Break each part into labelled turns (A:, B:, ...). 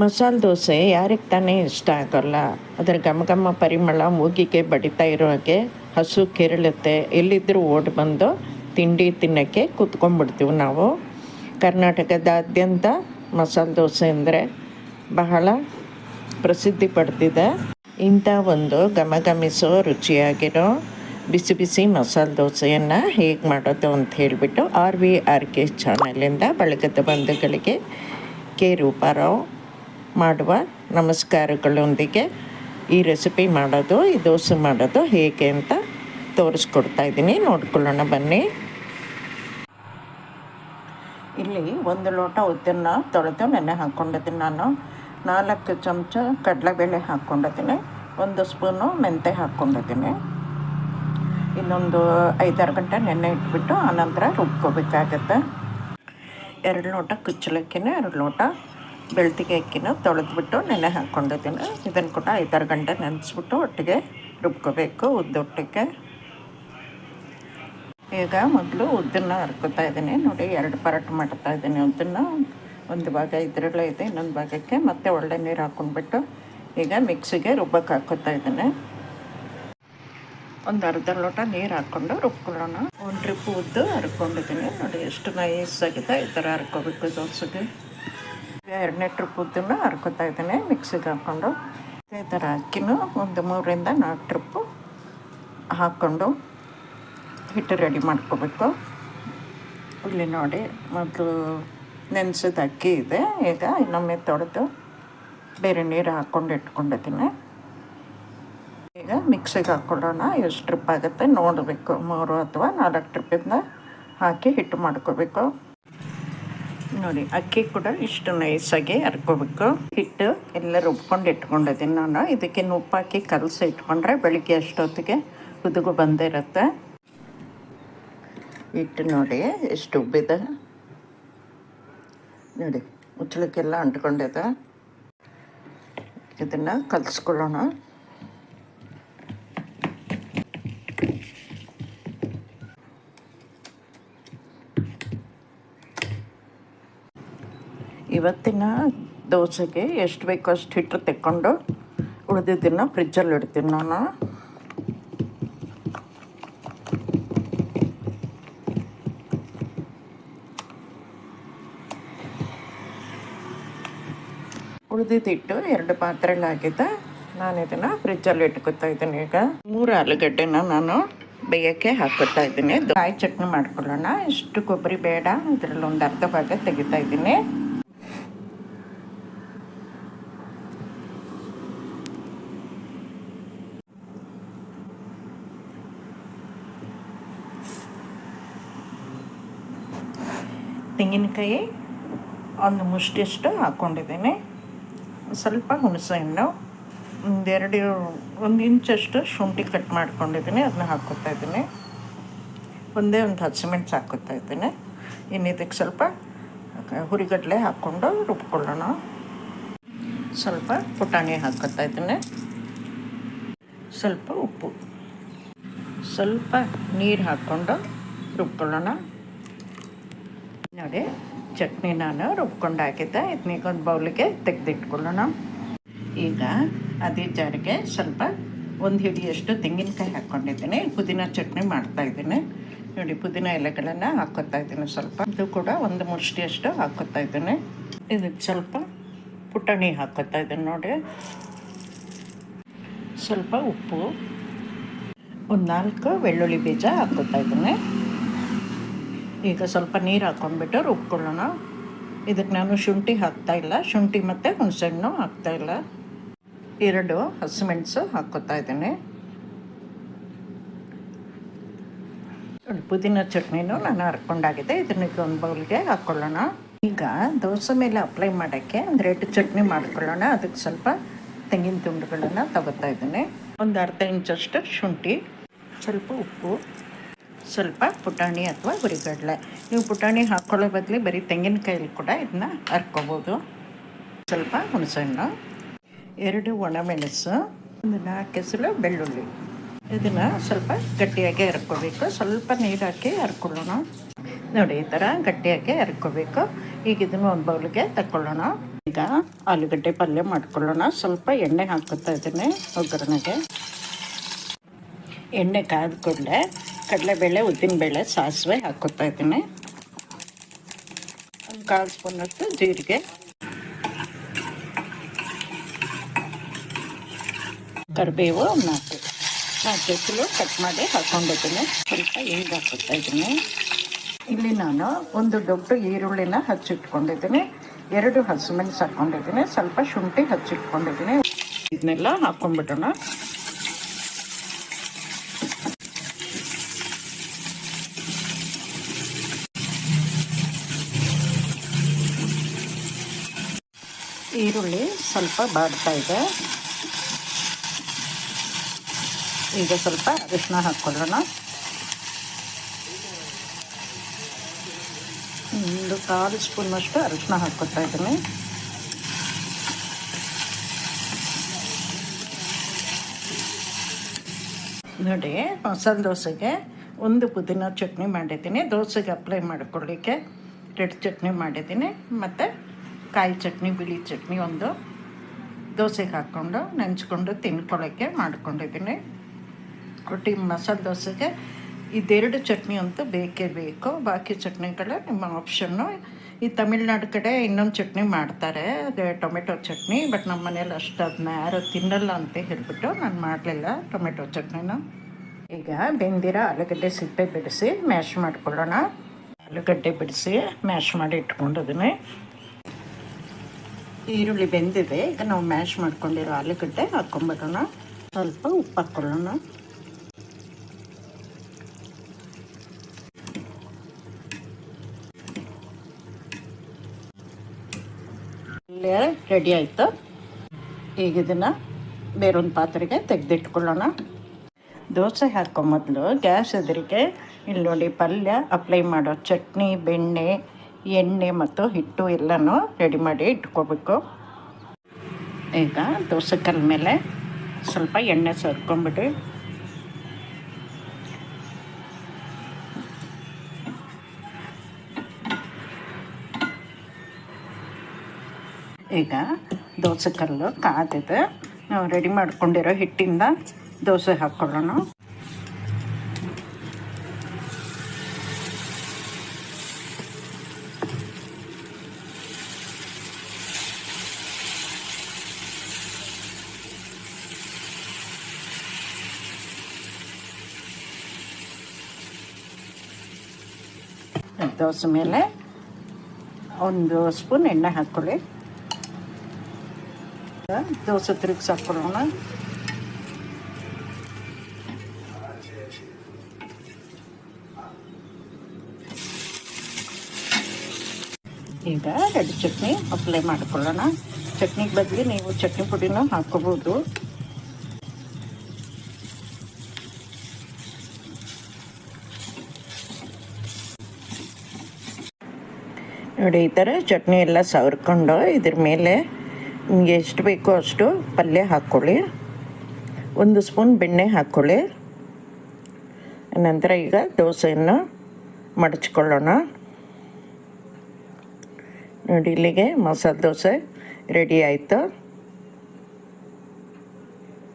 A: ಮಸಾಲೆ ದೋಸೆ ಯಾರಿಗೆ ತಾನೇ ಇಷ್ಟ ಆಗೋಲ್ಲ. ಅದರ ಘಮ ಘಮ ಪರಿಮಳ ಮೂಗಿಗೆ ಬಡಿತಾ ಇರೋ ಹಾಗೆ ಹಸು ಕೆರಳುತ್ತೆ. ಎಲ್ಲಿದ್ದರೂ ಓಡಿ ಬಂದು ತಿಂಡಿ ತಿನ್ನೋಕ್ಕೆ ಕೂತ್ಕೊಂಡ್ಬಿಡ್ತೀವಿ ನಾವು. ಕರ್ನಾಟಕದಾದ್ಯಂತ ಮಸಾಲೆ ದೋಸೆ ಅಂದರೆ ಬಹಳ ಪ್ರಸಿದ್ಧಿ ಪಡೆದಿದೆ. ಇಂಥ ಒಂದು ಘಮ ಘಮಿಸೋ ರುಚಿಯಾಗಿರೋ ಬಿಸಿ ಬಿಸಿ ಮಸಾಲೆ ದೋಸೆಯನ್ನು ಹೇಗೆ ಮಾಡೋದು ಅಂತ ಹೇಳಿಬಿಟ್ಟು ಆರ್ ವಿ ಆರ್ ಕೆ ಚಾನಲಿಂದ ಬಳಗದ ಬಂಧುಗಳಿಗೆ ಕೆ ರೂಪಾರಾವ್ ಮಾಡುವ ನಮಸ್ಕಾರಗಳೊಂದಿಗೆ ಈ ರೆಸಿಪಿ ಮಾಡೋದು, ಈ ದೋಸೆ ಮಾಡೋದು ಹೇಗೆ ಅಂತ ತೋರಿಸ್ಕೊಡ್ತಾ ಇದ್ದೀನಿ. ನೋಡ್ಕೊಳ್ಳೋಣ, ಬನ್ನಿ. ಇಲ್ಲಿ ಒಂದು ಲೋಟ ಉದ್ದನ್ನ ತೊಳೆದು ನೆನೆ ಹಾಕ್ಕೊಂಡಿದ್ದೀನಿ ನಾನು. ನಾಲ್ಕು ಚಮಚ ಕಡಲೆಬೇಳೆ ಹಾಕ್ಕೊಂಡಿದ್ದೀನಿ. ಒಂದು ಸ್ಪೂನು ಮೆಂತೆ ಹಾಕ್ಕೊಂಡಿದ್ದೀನಿ. ಇನ್ನೊಂದು ಐದಾರು ಗಂಟೆ ನೆನೆ ಇಟ್ಬಿಟ್ಟು ಆನಂತರ ರುಬ್ಕೋಬೇಕಾಗತ್ತೆ. ಎರಡು ಲೋಟ ಕುಚ್ಚಲಕ್ಕಿನೇ, ಎರಡು ಲೋಟ ಬೆಳ್ತಿಗೆ ಅಕ್ಕಿನ ತೊಳೆದ್ಬಿಟ್ಟು ನೆನೆ ಹಾಕ್ಕೊಂಡಿದ್ದೀನಿ. ಇದನ್ನು ಕೂಡ ಐದಾರು ಗಂಟೆ ನೆನೆಸ್ಬಿಟ್ಟು ಒಟ್ಟಿಗೆ ರುಬ್ಕೋಬೇಕು ಉದ್ದೊಟ್ಟಿಗೆ. ಈಗ ಮೊದಲು ಉದ್ದನ್ನು ಹರ್ಕೋತಾ ಇದ್ದೀನಿ. ನೋಡಿ, ಎರಡು ಪರಾಟ ಮಾಡ್ತಾ ಇದ್ದೀನಿ ಉದ್ದನ್ನ. ಒಂದು ಭಾಗ ಇದರಲ್ಲೇ ಇದೆ, ಇನ್ನೊಂದು ಭಾಗಕ್ಕೆ ಮತ್ತೆ ಒಳ್ಳೆ ನೀರು ಹಾಕ್ಕೊಂಡ್ಬಿಟ್ಟು ಈಗ ಮಿಕ್ಸಿಗೆ ರುಬ್ಬಕ್ಕೆ ಹಾಕೋತಾ ಇದ್ದೀನಿ. ಒಂದು ಅರ್ಧ ಲೋಟ ನೀರು ಹಾಕ್ಕೊಂಡು ರುಬ್ಕೊಳ್ಳೋಣ. ಒಂದು ಟ್ರಿಪ್ ಉದ್ದು ಹರ್ಕೊಂಡಿದ್ದೀನಿ ನೋಡಿ, ಎಷ್ಟು ನೈಸಾಗಿದೆ ಈ ಥರ ಹರ್ಕೋಬೇಕು ದೋಸೆಗೆ ಎರಡನೇ ಟ್ರಿಪ್ ಉದ್ದನ್ನು ಹರ್ಕೋತಾ ಇದ್ದೀನಿ ಮಿಕ್ಸಿಗೆ ಹಾಕ್ಕೊಂಡು ಇದೇ ಥರ ಅಕ್ಕಿನೂ ಒಂದು ಮೂರರಿಂದ ನಾಲ್ಕು ಟ್ರಿಪ್ಪು ಹಾಕ್ಕೊಂಡು ಹಿಟ್ಟು ರೆಡಿ ಮಾಡ್ಕೋಬೇಕು. ಇಲ್ಲಿ ನೋಡಿ, ಮೊದಲು ನೆನೆಸಿದ ಅಕ್ಕಿ ಇದೆ, ಈಗ ಇನ್ನೊಮ್ಮೆ ತೊಳೆದು ಬೇರೆ ನೀರು ಹಾಕ್ಕೊಂಡು ಇಟ್ಕೊಂಡಿದ್ದೀನಿ. ಈಗ ಮಿಕ್ಸಿಗೆ ಹಾಕ್ಕೊಳ್ಳೋಣ ಎಷ್ಟು ಟ್ರಿಪ್ ಆಗುತ್ತೆ ನೋಡಬೇಕು. ಮೂರು ಅಥವಾ ನಾಲ್ಕು ಟ್ರಿಪ್ಪಿಂದ ಹಾಕಿ ಹಿಟ್ಟು ಮಾಡ್ಕೋಬೇಕು. ನೋಡಿ, ಅಕ್ಕಿ ಕೂಡ ಇಷ್ಟು ನೈಸಾಗಿ ಹರ್ಕೋಬೇಕು ಹಿಟ್ಟು ಎಲ್ಲ ರುಬ್ಕೊಂಡು ಇಟ್ಕೊಂಡಿದ್ದೀನಿ ನಾನು. ಇದಕ್ಕೆ ಉಪ್ಪಾಕಿ ಕಲಸಿ ಇಟ್ಕೊಂಡ್ರೆ ಬೆಳಿಗ್ಗೆ ಅಷ್ಟೊತ್ತಿಗೆ ಕುದುಗು ಬಂದಿರುತ್ತೆ ಹಿಟ್ಟು ನೋಡಿ, ಎಷ್ಟು ಉಬ್ಬಿದೆ. ನೋಡಿ ಮುಚ್ಚಳಕ್ಕೆಲ್ಲ ಅಂಟ್ಕೊಂಡಿದೆ. ಇದನ್ನು ಕಲಿಸ್ಕೊಳ್ಳೋಣ. ಇವತ್ತಿನ ದೋಸೆಗೆ ಎಷ್ಟು ಬೇಕೋ ಅಷ್ಟು ಹಿಟ್ಟು ತೆಕ್ಕೊಂಡು ಉಳಿದಿದ್ದನ್ನು ಫ್ರಿಜ್ಜಲ್ಲಿ ಇಡ್ತೀನಿ ನಾನು. ಉಳಿದಿದ್ದಿಟ್ಟು ಎರಡು ಪಾತ್ರೆಲಿ ಹಾಕಿದ್ದೆ. ನಾನು ಇದನ್ನು ಫ್ರಿಜ್ಜಲ್ಲಿ ಇಟ್ಕೊತಾ ಇದ್ದೀನಿ ಈಗ. ಮೂರು ಆಲೂಗಡ್ಡೆನ ನಾನು ಬೇಯಕ್ಕೆ ಹಾಕೋತಾ ಇದ್ದೀನಿ. ಕಾಯಿ ಚಟ್ನಿ ಮಾಡ್ಕೊಳ್ಳೋಣ. ಇಷ್ಟು ಕೊಬ್ಬರಿ ಬೇಡ. ಇದರಲ್ಲಿ ಒಂದು ಅರ್ಧ ಭಾಗ ತೆಗಿತಾ ಇದ್ದೀನಿ. ತೆಂಗಿನಕಾಯಿ ಒಂದು ಮುಷ್ಟಿಷ್ಟು ಹಾಕ್ಕೊಂಡಿದ್ದೀನಿ ಸ್ವಲ್ಪ ಹುಣಸೆ ಹಣ್ಣು ಒಂದೆರಡು, ಒಂದು ಇಂಚಷ್ಟು ಶುಂಠಿ ಕಟ್ ಮಾಡ್ಕೊಂಡಿದ್ದೀನಿ ಅದನ್ನ ಹಾಕ್ಕೊತಾ ಇದ್ದೀನಿ. ಒಂದೇ ಒಂದು ಹಸಿಮೆಣ್ಸು ಹಾಕ್ಕೊತಾ ಇದ್ದೀನಿ. ಇನ್ನು ಇದಕ್ಕೆ ಸ್ವಲ್ಪ ಹುರಿಗಡಲೆ ಹಾಕ್ಕೊಂಡು ರುಬ್ಕೊಳ್ಳೋಣ. ಸ್ವಲ್ಪ ಪುಟಾಣಿ ಹಾಕ್ಕೊತಾ ಇದ್ದೀನಿ. ಸ್ವಲ್ಪ ಉಪ್ಪು. ಸ್ವಲ್ಪ ನೀರು ಹಾಕ್ಕೊಂಡು ರುಬ್ಕೊಳ್ಳೋಣ. ನೋಡಿ, ಚಟ್ನಿ ನಾನು ರುಬ್ಕೊಂಡು ಹಾಕಿದ್ದೆ. ಇದನ್ನೀಗೊಂದು ಬೌಲಿಗೆ ತೆಗೆದಿಟ್ಕೊಳ್ಳೋಣ. ಈಗ ಅದೇ ಜಾರಿಗೆ ಸ್ವಲ್ಪ ಒಂದು ಹಿಡಿಯಷ್ಟು ತೆಂಗಿನಕಾಯಿ ಹಾಕ್ಕೊಂಡಿದ್ದೀನಿ. ಪುದೀನ ಚಟ್ನಿ ಮಾಡ್ತಾಯಿದ್ದೀನಿ ನೋಡಿ, ಪುದೀನ ಎಲೆಗಳನ್ನು ಹಾಕೋತಾ ಇದ್ದೀನಿ ಸ್ವಲ್ಪ. ಇದು ಕೂಡ ಒಂದು ಮುಷ್ಟಿಯಷ್ಟು ಹಾಕೋತಾ ಇದ್ದೀನಿ. ಇದಕ್ಕೆ ಸ್ವಲ್ಪ ಪುಟಾಣಿ ಹಾಕೋತಾ ಇದ್ದೀನಿ ನೋಡಿ. ಸ್ವಲ್ಪ ಉಪ್ಪು, ಒಂದು ನಾಲ್ಕು ಬೆಳ್ಳುಳ್ಳಿ ಬೀಜ ಹಾಕೋತಾ ಇದ್ದೀನಿ. ಈಗ ಸ್ವಲ್ಪ ನೀರು ಹಾಕ್ಕೊಂಡ್ಬಿಟ್ಟು ರುಬ್ಕೊಳ್ಳೋಣ. ಇದಕ್ಕೆ ನಾನು ಶುಂಠಿ ಹಾಕ್ತಾಯಿಲ್ಲ ಶುಂಠಿ ಮತ್ತು ಹುಣಸೆಹಣ್ಣು ಹಾಕ್ತಾಯಿಲ್ಲ ಎರಡು ಹಸಿಮೆಣಸು ಹಾಕ್ಕೋತಾ ಇದ್ದೀನಿ. ಪುದೀನ ಚಟ್ನಿನೂ ನಾನು ಹರ್ಕೊಂಡಾಗಿದೆ. ಇದನ್ನ ಒಂದು ಬೌಲ್ಗೆ ಹಾಕ್ಕೊಳ್ಳೋಣ ಈಗ ದೋಸೆ ಮೇಲೆ ಅಪ್ಲೈ ಮಾಡೋಕ್ಕೆ ಒಂದು ರೆಡ್ ಚಟ್ನಿ ಮಾಡ್ಕೊಳ್ಳೋಣ. ಅದಕ್ಕೆ ಸ್ವಲ್ಪ ತೆಂಗಿನ ತುಂಡುಗಳನ್ನು ತಗೋತಾ ಇದ್ದೀನಿ. ಒಂದು ಅರ್ಧ ಇಂಚಷ್ಟು ಶುಂಠಿ, ಸ್ವಲ್ಪ ಉಪ್ಪು. ಸ್ವಲ್ಪ ಪುಟಾಣಿ ಅಥವಾ ಹುರಿಗಡಲೆ. ನೀವು ಪುಟಾಣಿ ಹಾಕ್ಕೊಳ್ಳೋ ಬದಲು ಬರೀ ತೆಂಗಿನಕಾಯಲ್ಲಿ ಕೂಡ ಇದನ್ನ ಹರ್ಕೋಬೋದು ಸ್ವಲ್ಪ ಹುಣಸೆಹಣ್ಣು, ಎರಡು ಒಣಮೆಣಸು, ಒಂದು ನಾಲ್ಕು ಬೆಳ್ಳುಳ್ಳಿ. ಇದನ್ನು ಸ್ವಲ್ಪ ಗಟ್ಟಿಯಾಗಿ ಹರ್ಕೋಬೇಕು ಸ್ವಲ್ಪ ನೀರು ಹಾಕಿ ಹರ್ಕೊಳ್ಳೋಣ ನೋಡಿ, ಈ ಥರ ಗಟ್ಟಿಯಾಗಿ ಹರ್ಕೋಬೇಕು ಈಗ ಇದನ್ನು ಒಂದು ಬೌಲ್ಗೆ ತಕ್ಕೊಳ್ಳೋಣ. ಈಗ ಆಲೂಗಡ್ಡೆ ಪಲ್ಯ ಮಾಡ್ಕೊಳ್ಳೋಣ. ಸ್ವಲ್ಪ ಎಣ್ಣೆ ಹಾಕೋತಾ ಇದ್ದೀನಿ ಒಗ್ಗರಣೆಗೆ. ಎಣ್ಣೆ ಕಾದ ಕಡಲೆಬೇಳೆ ಉದ್ದಿನಬೇಳೆ ಸಾಸಿವೆ ಹಾಕೋತಾ ಇದ್ದೀನಿ. ಒಂದು ಕಾಲು ಸ್ಪೂನಷ್ಟು ಜೀರಿಗೆ. ಕರಿಬೇವು ನಾಲ್ಕು. ನಾಲ್ಕು ಎಸಲು ಕಟ್ ಮಾಡಿ ಹಾಕ್ಕೊಂಡಿದ್ದೀನಿ ಸ್ವಲ್ಪ ಹಿಂಗೆ ಹಾಕ್ಕೊತಾ ಇದ್ದೀನಿ. ಇಲ್ಲಿ ನಾನು ಒಂದು ದೊಡ್ಡ ಈರುಳ್ಳಿನ ಹಚ್ಚಿಟ್ಕೊಂಡಿದ್ದೀನಿ. ಎರಡು ಹಸಿಮೆಣಸು ಹಾಕ್ಕೊಂಡಿದ್ದೀನಿ ಸ್ವಲ್ಪ ಶುಂಠಿ ಹಚ್ಚಿಟ್ಕೊಂಡಿದ್ದೀನಿ. ಇದನ್ನೆಲ್ಲ ಹಾಕ್ಕೊಂಡ್ಬಿಡೋಣ ಈರುಳ್ಳಿ ಸ್ವಲ್ಪ ಬಾಡ್ತಾ ಇದೆ. ಈಗ ಸ್ವಲ್ಪ ಅರಿಶಿನ ಹಾಕ್ಕೊಳ್ಳೋಣ. ಒಂದು ಕಾಲು ಸ್ಪೂನಷ್ಟು ಅರಿಶಿನ ಹಾಕ್ಕೊತಾ ಇದ್ದೀನಿ. ನೋಡಿ, ಮಸಾಲೆ ದೋಸೆಗೆ ಒಂದು ಪುದೀನ ಚಟ್ನಿ ಮಾಡಿದ್ದೀನಿ. ದೋಸೆಗೆ ಅಪ್ಲೈ ಮಾಡ್ಕೊಳ್ಳಿಕ್ಕೆ ರೆಡ್ ಚಟ್ನಿ ಮಾಡಿದ್ದೀನಿ. ಮತ್ತು ಕಾಯಿ ಚಟ್ನಿ, ಬಿಳಿ ಚಟ್ನಿ ಒಂದು. ದೋಸೆಗೆ ಹಾಕ್ಕೊಂಡು ನೆಂಚ್ಕೊಂಡು ತಿನ್ಕೊಳ್ಳೋಕ್ಕೆ ಮಾಡ್ಕೊಂಡಿದ್ದೀನಿ. ಒಟ್ಟು ಮಸಾಲೆ ದೋಸೆಗೆ ಇದೆರಡು ಚಟ್ನಿ ಅಂತೂ ಬೇಕೇ ಬೇಕು. ಬಾಕಿ ಚಟ್ನಿಗಳು ನಿಮ್ಮ ಆಪ್ಷನ್ನು. ಈ ತಮಿಳ್ನಾಡು ಕಡೆ ಇನ್ನೊಂದು ಚಟ್ನಿ ಮಾಡ್ತಾರೆ, ಅದೇ ಟೊಮೆಟೊ ಚಟ್ನಿ, ಬಟ್ ನಮ್ಮ ಮನೇಲಿ ಅಷ್ಟು ಅದನ್ನ ಯಾರು ತಿನ್ನಲ್ಲ ಅಂತ ಹೇಳಿಬಿಟ್ಟು ನಾನು ಮಾಡಲಿಲ್ಲ ಟೊಮೆಟೊ ಚಟ್ನಿನ. ಈಗ ಬೆಂದಿರೋ ಆಲೂಗಡ್ಡೆ ಸಿಪ್ಪೆ ಬಿಡಿಸಿ ಮ್ಯಾಶ್ ಮಾಡ್ಕೊಳ್ಳೋಣ. ಆಲೂಗಡ್ಡೆ ಬಿಡಿಸಿ ಮ್ಯಾಶ್ ಮಾಡಿ ಇಟ್ಕೊಂಡಿದ್ದೀನಿ. ಈರುಳ್ಳಿ ಬೆಂದಿದೆ. ಈಗ ನಾವು ಮ್ಯಾಶ್ ಮಾಡ್ಕೊಂಡಿರೋ ಆಲೂಗಡ್ಡೆ ಹಾಕ್ಕೊಂಬಿಡೋಣ ಸ್ವಲ್ಪ ಉಪ್ಪು ಹಾಕ್ಕೊಳ್ಳೋಣ ರೆಡಿ ಆಯಿತು. ಈಗ ಇದನ್ನು ಬೇರೊಂದು ಪಾತ್ರೆಗೆ ತೆಗೆದಿಟ್ಕೊಳ್ಳೋಣ. ದೋಸೆ ಹಾಕೋ ಮೊದಲು ಗ್ಯಾಸ್ ಎದುರಿಗೆ, ಇಲ್ಲಿ ನೋಡಿ ಪಲ್ಯ ಅಪ್ಲೈ ಮಾಡೋ ಚಟ್ನಿ, ಬೆಣ್ಣೆ ಎಣ್ಣೆ ಮತ್ತು ಹಿಟ್ಟು ಎಲ್ಲನೂ ರೆಡಿ ಮಾಡಿ ಇಟ್ಕೋಬೇಕು. ಈಗ ದೋಸೆ ಕಲ್ ಮೇಲೆ ಸ್ವಲ್ಪ ಎಣ್ಣೆ ಸರ್ಕೊಂಬಿಡಿ. ಈಗ ದೋಸೆ ಕಲ್ಲು ಕಾದಿದೆ. ನಾವು ರೆಡಿ ಮಾಡ್ಕೊಂಡಿರೋ ಹಿಟ್ಟಿಂದ ದೋಸೆ ಹಾಕ್ಕೊಳ್ಳೋಣ ದೋಸೆ ಮೇಲೆ ಒಂದು ಸ್ಪೂನ್ ಎಣ್ಣೆ ಹಾಕ್ಕೊಳ್ಳಿ. ದೋಸೆ ತಿರುಗಿಸಿ ಹಾಕ್ಕೊಳ್ಳೋಣ ಈಗ ರೆಡ್ ಚಟ್ನಿ ಅಪ್ಲೈ ಮಾಡ್ಕೊಳ್ಳೋಣ. ಚಟ್ನಿಗೆ ಬದಲಿ ನೀವು ಚಟ್ನಿ ಪುಡಿನೂ ಹಾಕೋಬೋದು ನೋಡಿ, ಈ ಥರ ಚಟ್ನಿ ಎಲ್ಲ ಸವರ್ಕೊಂಡು ಇದ್ರ ಮೇಲೆ ನಿಮಗೆ ಎಷ್ಟು ಬೇಕೋ ಅಷ್ಟು ಪಲ್ಯ ಹಾಕ್ಕೊಳ್ಳಿ. ಒಂದು ಸ್ಪೂನ್ ಬೆಣ್ಣೆ ಹಾಕ್ಕೊಳ್ಳಿ. ನಂತರ ಈಗ ದೋಸೆಯನ್ನು ಮಡಚ್ಕೊಳ್ಳೋಣ. ನೋಡಿ, ಇಲ್ಲಿಗೆ ಮಸಾಲೆ ದೋಸೆ ರೆಡಿ ಆಯಿತು.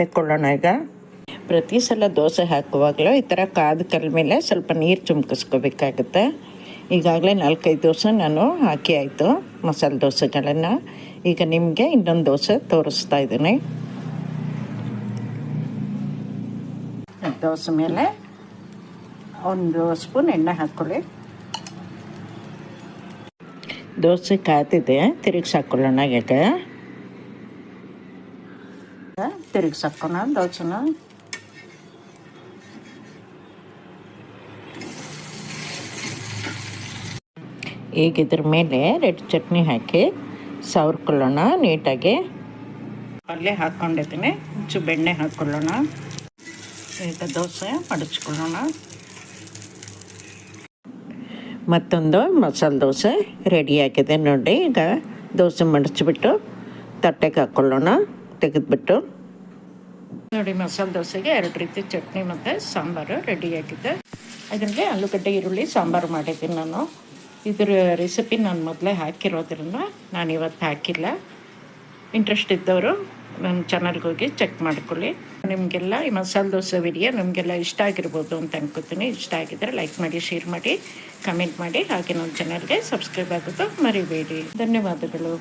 A: ತೆಕ್ಕೊಳ್ಳೋಣ ಈಗ. ಪ್ರತಿ ಸಲ ದೋಸೆ ಹಾಕುವಾಗಲೂ ಈ ಥರ ಕಾದ ಕಲ್ ಮೇಲೆ ಸ್ವಲ್ಪ ನೀರು ಚುಮ್ಕಿಸ್ಕೋಬೇಕಾಗುತ್ತೆ. ಈಗಾಗಲೇ ನಾಲ್ಕೈದು ದೋಸೆ ನಾನು ಹಾಕಿ ಆಯಿತು, ಮಸಾಲೆ ದೋಸೆಗಳನ್ನು. ಈಗ ನಿಮಗೆ ಇನ್ನೊಂದು ದೋಸೆ ತೋರಿಸ್ತಾ ಇದ್ದೀನಿ. ದೋಸೆ ಮೇಲೆ ಒಂದು ಸ್ಪೂನ್ ಎಣ್ಣೆ ಹಾಕ್ಕೊಳ್ಳಿ. ದೋಸೆ ಕಾತಿದೆ ತಿರುಗಿಸಿ ಹಾಕ್ಕೊಳ್ಳೋಣ ಈಗ. ತಿರುಗಿಸಿ ಹಾಕೋಣ ದೋಸೆನ. ಈಗ ಇದ್ರ ಮೇಲೆ ರೆಡ್ ಚಟ್ನಿ ಹಾಕಿ ಸವರ್ಕೊಳ್ಳೋಣ ನೀಟಾಗಿ. ಪಲ್ಯ ಹಾಕ್ಕೊಂಡಿದ್ದೀನಿ ಹೆಚ್ಚು ಬೆಣ್ಣೆ ಹಾಕ್ಕೊಳ್ಳೋಣ ಈಗ ದೋಸೆ ಮಡಚ್ಕೊಳ್ಳೋಣ. ಮತ್ತೊಂದು ಮಸಾಲೆ ದೋಸೆ ರೆಡಿಯಾಗಿದೆ ನೋಡಿ ಈಗ ದೋಸೆ ಮಡಚಿಬಿಟ್ಟು ತಟ್ಟೆಗೆ ಹಾಕ್ಕೊಳ್ಳೋಣ ತೆಗೆದುಬಿಟ್ಟು. ನೋಡಿ ಮಸಾಲೆ ದೋಸೆಗೆ ಎರಡು ರೀತಿ ಚಟ್ನಿ ಮತ್ತು ಸಾಂಬಾರು ರೆಡಿಯಾಗಿದೆ ಅದರಲ್ಲಿ ಆಲೂಗಡ್ಡೆ ಈರುಳ್ಳಿ ಸಾಂಬಾರು ಮಾಡಿದ್ದೀನಿ ನಾನು. ಇದ್ರ ರೆಸಿಪಿ ನಾನು ಮೊದಲೇ ಹಾಕಿರೋದ್ರಿಂದ ನಾನು ಇವತ್ತು ಹಾಕಿಲ್ಲ. ಇಂಟ್ರೆಸ್ಟ್ ಇದ್ದವರು ನನ್ನ ಚಾನಲ್ಗೆ ಹೋಗಿ ಚೆಕ್ ಮಾಡ್ಕೊಳ್ಳಿ. ನಿಮಗೆಲ್ಲ ಈ ಮಸಾಲೆ ದೋಸೆ ವಿಡಿಯೋ ನಿಮಗೆಲ್ಲ ಇಷ್ಟ ಆಗಿರ್ಬೋದು ಅಂತ ಅನ್ಕೋತೀನಿ. ಇಷ್ಟ ಆಗಿದ್ದರೆ ಲೈಕ್ ಮಾಡಿ ಶೇರ್ ಮಾಡಿ ಕಮೆಂಟ್ ಮಾಡಿ. ಹಾಗೆ ನನ್ನ ಚಾನಲ್ಗೆ ಸಬ್ಸ್ಕ್ರೈಬ್ ಆಗೋದು ಮರಿಬೇಡಿ. ಧನ್ಯವಾದಗಳು.